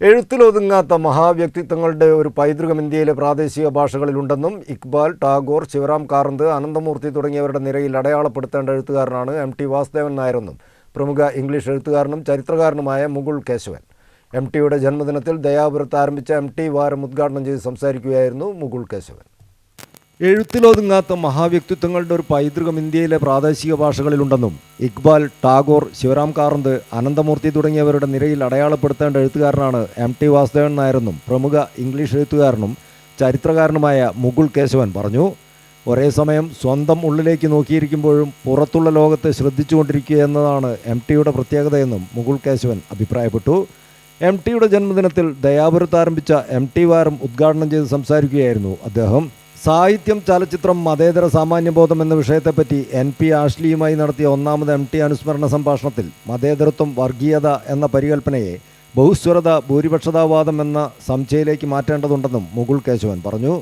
എഴുത്തിലൊതുങ്ങാത്ത മഹാവ്യക്തിത്വങ്ങളുടെ ഒരു പൈതൃകം ഇന്ത്യയിലെ പ്രാദേശിക ഭാഷകളിലുണ്ടെന്നും ഇക്ബാൽ ടാഗോർ ശിവറാം കാറന്ത് അനന്തമൂർത്തി തുടങ്ങിയവരുടെ നിരയിൽ അടയാളപ്പെടുത്തേണ്ട എഴുത്തുകാരനാണ് എം ടി വാസുദേവൻ നായരെന്നും പ്രമുഖ ഇംഗ്ലീഷ് എഴുത്തുകാരനും ചരിത്രകാരനുമായ മുകുൾ കേശവൻ. എം ടിയുടെ ജന്മദിനത്തിൽ ദയാപുരത്ത് ആരംഭിച്ച എം ടി വാരം ഉദ്ഘാടനം ചെയ്ത് സംസാരിക്കുകയായിരുന്നു മുകുൾ കേശവൻ. എഴുത്തിലൊതുങ്ങാത്ത മഹാവ്യക്തിത്വങ്ങളുടെ ഒരു പൈതൃകം ഇന്ത്യയിലെ പ്രാദേശിക ഭാഷകളിലുണ്ടെന്നും ഇക്ബാൽ ടാഗോർ ശിവറാം കാറന്ത് അനന്തമൂർത്തി തുടങ്ങിയവരുടെ നിരയിൽ അടയാളപ്പെടുത്തേണ്ട എഴുത്തുകാരനാണ് എം ടി വാസുദേവൻ നായരെന്നും പ്രമുഖ ഇംഗ്ലീഷ് എഴുത്തുകാരനും ചരിത്രകാരനുമായ മുകുൾ കേശവൻ പറഞ്ഞു. ഒരേ സമയം സ്വന്തം ഉള്ളിലേക്ക് നോക്കിയിരിക്കുമ്പോഴും പുറത്തുള്ള ലോകത്തെ ശ്രദ്ധിച്ചുകൊണ്ടിരിക്കുക എന്നതാണ് എം ടിയുടെ പ്രത്യേകതയെന്നും മുകുൾ കേശവൻ അഭിപ്രായപ്പെട്ടു. എം ടിയുടെ ജന്മദിനത്തിൽ ദയാപുരത്ത് ആരംഭിച്ച എം ടി വാരം ഉദ്ഘാടനം ചെയ്ത് സംസാരിക്കുകയായിരുന്നു അദ്ദേഹം. സാഹിത്യം ചലച്ചിത്രം മതേതര സാമാന്യബോധം എന്ന വിഷയത്തെപ്പറ്റി എൻ പി ആഷ്ലിയുമായി നടത്തിയ ഒന്നാമത് എം ടി അനുസ്മരണ സംഭാഷണത്തിൽ മതേതരത്വം വർഗീയത എന്ന പരികൽപ്പനയെ ബഹുസ്വരത ഭൂരിപക്ഷതാവാദം എന്ന സംശയിലേക്ക് മാറ്റേണ്ടതുണ്ടെന്നും മുകുൾ കേശവൻ പറഞ്ഞു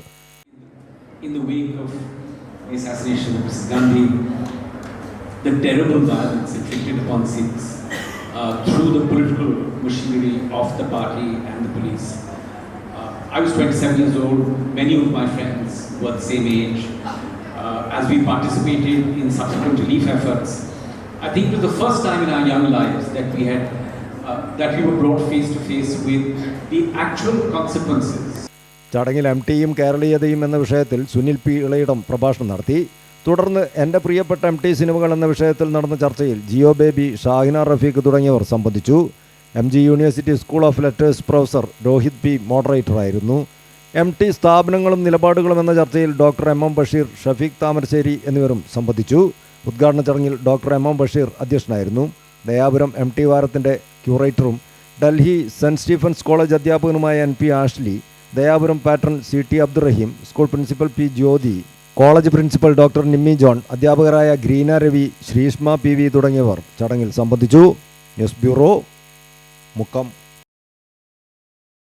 uh, through the political machinery of the party and the police. Uh, I was 27 years old, many of my friends were the same age. Uh, as we participated in subsequent relief efforts, I think it was the first time in our young lives that we had uh, that we were brought face to face with the actual consequences ചടങ്ങിൽ M ടിയും കേരളീയതയും എന്ന വിഷയത്തിൽ Sunil P Ilayidam പ്രഭാഷണം നടത്തി തുടർന്ന് എന്റെ പ്രിയപ്പെട്ട എം ടി സിനിമകൾ എന്ന വിഷയത്തിൽ നടന്ന ചർച്ചയിൽ ജിയോ ബേബി ഷാഹിന റഫീഖ് തുടങ്ങിയവർ സംബന്ധിച്ചു M G university school of letters professor Rohit P മോഡറേറ്ററായിരുന്നു. M T സ്ഥാപനങ്ങളും നിലപാടുകളും എന്ന ചർച്ചയിൽ doctor M M Basheer Shafeeq Thamarassery എന്നിവരും സംബന്ധിച്ചു. ഉദ്ഘാടന ചടങ്ങിൽ ഡോക്ടർ എം എം ബഷീർ അധ്യക്ഷനായിരുന്നു. ദയാപുരം എം ടി വാരത്തിന്റെ ക്യൂറേറ്ററും Delhi Saint Stephen's college അധ്യാപകനുമായ N P Ashley Dayapuram patron C T Abdurahim school principal P Jyothi college principal doctor Nimmi John അധ്യാപകരായ Greena Ravi Sreeshma P V തുടങ്ങിയവർ ചടങ്ങിൽ സംബന്ധിച്ചു. News bureau một cộng.